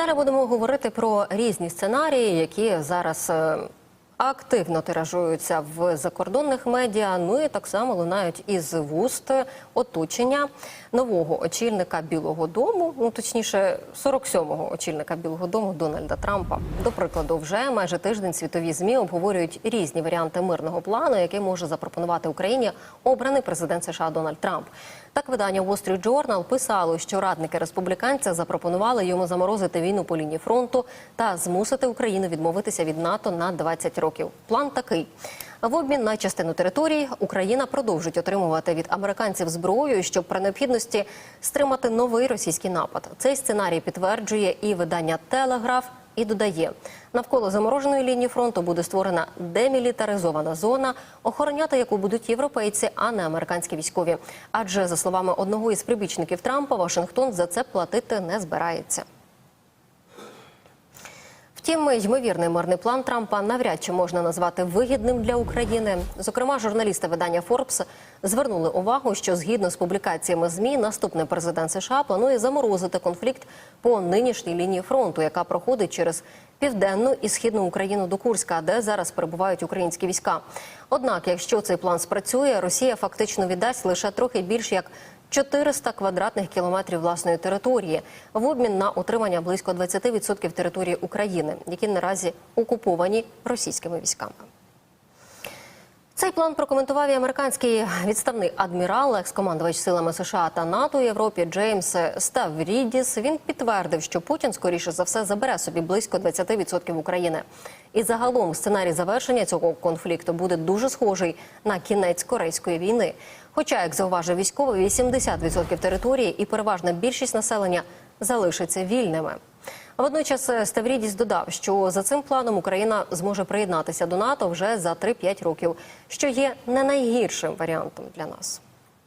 Далі будемо говорити про різні сценарії, які зараз е, активно тиражуються в закордонних медіа. Ну і так само лунають із вуст оточення нового очільника Білого Дому, ну точніше, 47-го очільника Білого Дому Дональда Трампа. До прикладу, вже майже тиждень світові змі обговорюють різні варіанти мирного плану, який може запропонувати Україні обраний президент США Дональд Трамп. Так видання Wall Street Journal писало, що радники республіканця запропонували йому заморозити війну по лінії фронту та змусити Україну відмовитися від НАТО на 20 років. План такий. В обмін на частину території Україна продовжить отримувати від американців зброю, щоб при необхідності стримати новий російський напад. Цей сценарій підтверджує і видання Телеграф. І додає, навколо замороженої лінії фронту буде створена демілітаризована зона, охороняти яку будуть європейці, а не американські військові. Адже за словами одного із прибічників Трампа, Вашингтон за це платити не збирається. Втім, ймовірний мирний план Трампа навряд чи можна назвати вигідним для України. Зокрема, журналісти видання Forbes звернули увагу, що згідно з публікаціями змі, наступний президент США планує заморозити конфлікт по нинішній лінії фронту, яка проходить через південну і східну Україну до Курська, де зараз перебувають українські війська. Однак, якщо цей план спрацює, Росія фактично віддасть лише трохи більш як 400 квадратних кілометрів власної території в обмін на утримання близько 20% території України, які наразі окуповані російськими військами. Цей план прокоментував і американський відставний адмірал, екс-командувач силами США та НАТО у Європі Джеймс Ставрідіс. Він підтвердив, що Путін скоріше за все забере собі близько 20% України. І загалом сценарій завершення цього конфлікту буде дуже схожий на кінець корейської війни. Хоча, як зауважив військовий, 80% території і переважна більшість населення залишаться вільними. Водночас Ставрідіс додав, що за цим планом Україна зможе приєднатися до НАТО вже за 3-5 років, що є не найгіршим варіантом для нас.